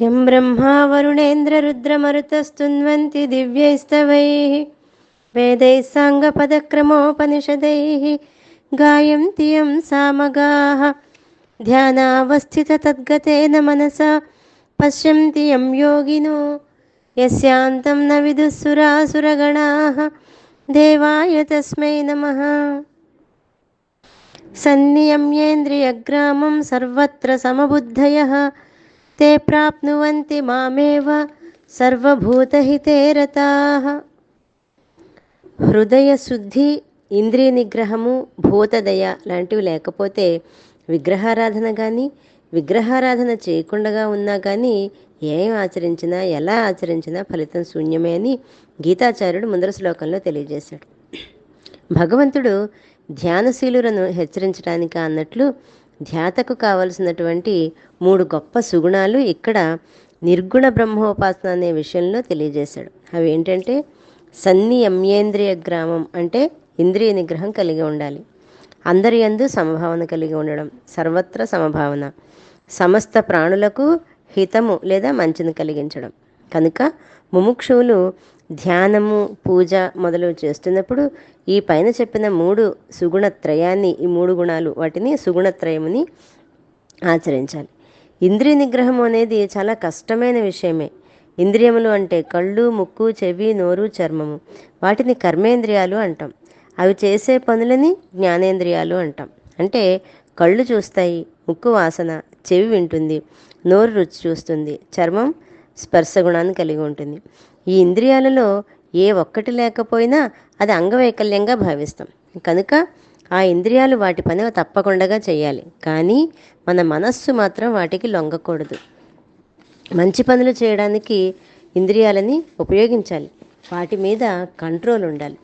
यं ब्रह्मा वरुणेन्द्ररुद्रमरुतस्तुन्वन्ति दिव्यैस्तवैः वेदैः साङ्गपदक्रमोपनिषदैः गायन्ति यं सामगाः ध्यानावस्थिततद्गतेन मनसा पश्यन्ति यं योगिनो यस्यान्तं न विदुःसुरासुरगणाः देवाय तस्मै नमः सन्नियम्येन्द्रियग्रामं सर्वत्र समबुद्धयः ते प्राप्नुवन्ति మామేవ సర్వభూతహితే రతాః హృదయ శుద్ధి ఇంద్రియ నిగ్రహము భూతదయ లాంటివి లేకపోతే విగ్రహారాధన కానీ విగ్రహారాధన చేయకుండా ఉన్నా కానీ ఏం ఆచరించినా ఎలా ఆచరించినా ఫలితం శూన్యమే అని గీతాచార్యుడు ముందర శ్లోకంలో తెలియజేశాడు భగవంతుడు ధ్యానశీలులను హెచ్చరించడానికి అన్నట్లు ధ్యాతకు కావలసినటువంటి మూడు గొప్ప సుగుణాలు ఇక్కడ నిర్గుణ బ్రహ్మోపాసన అనే విషయంలో తెలియజేశాడు. అవి ఏంటంటే సన్నియమ్యేంద్రియ గ్రామం అంటే ఇంద్రియ నిగ్రహం కలిగి ఉండాలి. అందరి యందు సమభావన కలిగి ఉండడం సర్వత్ర సమభావన. సమస్త ప్రాణులకు హితము లేదా మంచిని కలిగించడం. కనుక ముముక్షువులు ధ్యానము పూజ మొదలు చేస్తున్నప్పుడు ఈ పైన చెప్పిన మూడు సుగుణత్రయాన్ని ఈ మూడు గుణాలు వాటిని సుగుణత్రయముని ఆచరించాలి. ఇంద్రియ నిగ్రహం అనేది చాలా కష్టమైన విషయమే. ఇంద్రియములు అంటే కళ్ళు ముక్కు చెవి నోరు చర్మము. వాటిని కర్మేంద్రియాలు అంటాం. అవి చేసే పనులని జ్ఞానేంద్రియాలు అంటాం. అంటే కళ్ళు చూస్తాయి ముక్కు వాసన చెవి వింటుంది నోరు రుచి చూస్తుంది చర్మం స్పర్శ గుణాన్ని కలిగి ఉంటుంది. ఈ ఇంద్రియాలలో ఏ ఒక్కటి లేకపోయినా అది అంగవైకల్యంగా భావిస్తాం. కనుక ఆ ఇంద్రియాలు వాటి పని తప్పకుండా చేయాలి. కానీ మన మనస్సు మాత్రం వాటికి లొంగకూడదు. మంచి పనులు చేయడానికి ఇంద్రియాలని ఉపయోగించాలి. వాటి మీద కంట్రోల్ ఉండాలి.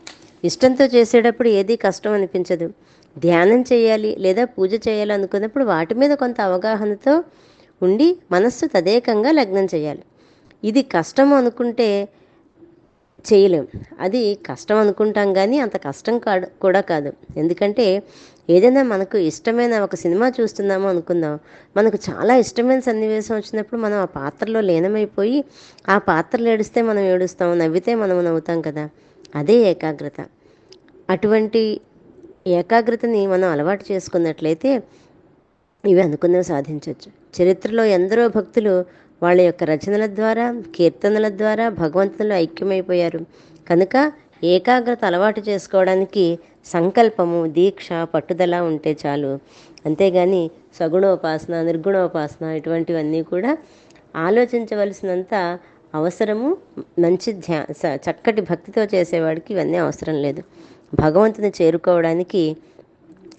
ఇష్టంతో చేసేటప్పుడు ఏది కష్టం అనిపించదు. ధ్యానం చేయాలి లేదా పూజ చేయాలి అనుకున్నప్పుడు వాటి మీద కొంత అవగాహనతో ఉండి మనస్సు తదేకంగా లగ్నం చేయాలి. ఇది కష్టం అనుకుంటే చేయలేం. అది కష్టం అనుకుంటాం కానీ అంత కష్టం కాదు కూడా కాదు. ఎందుకంటే ఏదైనా మనకు ఇష్టమైన ఒక సినిమా చూస్తున్నాము అనుకుందాం. మనకు చాలా ఇష్టమైన సన్నివేశం వచ్చినప్పుడు మనం ఆ పాత్రలో లీనమైపోయి ఆ పాత్రలు ఏడిస్తే మనం ఏడుస్తాం నవ్వితే మనం నవ్వుతాం కదా. అదే ఏకాగ్రత. అటువంటి ఏకాగ్రతని మనం అలవాటు చేసుకున్నట్లయితే ఇవి అనుకున్నవి సాధించవచ్చు చరిత్రలో ఎందరో భక్తులు వాళ్ళ యొక్క రచనల ద్వారా కీర్తనల ద్వారా భగవంతునిలో ఐక్యమైపోయారు. కనుక ఏకాగ్రత అలవాటు చేసుకోవడానికి సంకల్పము దీక్ష పట్టుదల ఉంటే చాలు. అంతేగాని సగుణోపాసన నిర్గుణోపాసన ఇటువంటివన్నీ కూడా ఆలోచించవలసినంత అవసరము మంచి ధ్యా స- చక్కటి భక్తితో చేసేవాడికి ఇవన్నీ అవసరం లేదు. భగవంతుని చేరుకోవడానికి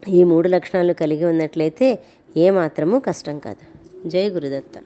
ఈ మూడు లక్షణాలు కలిగి ఉన్నట్లయితే ఏమాత్రము కష్టం కాదు. జై గురుదత్త.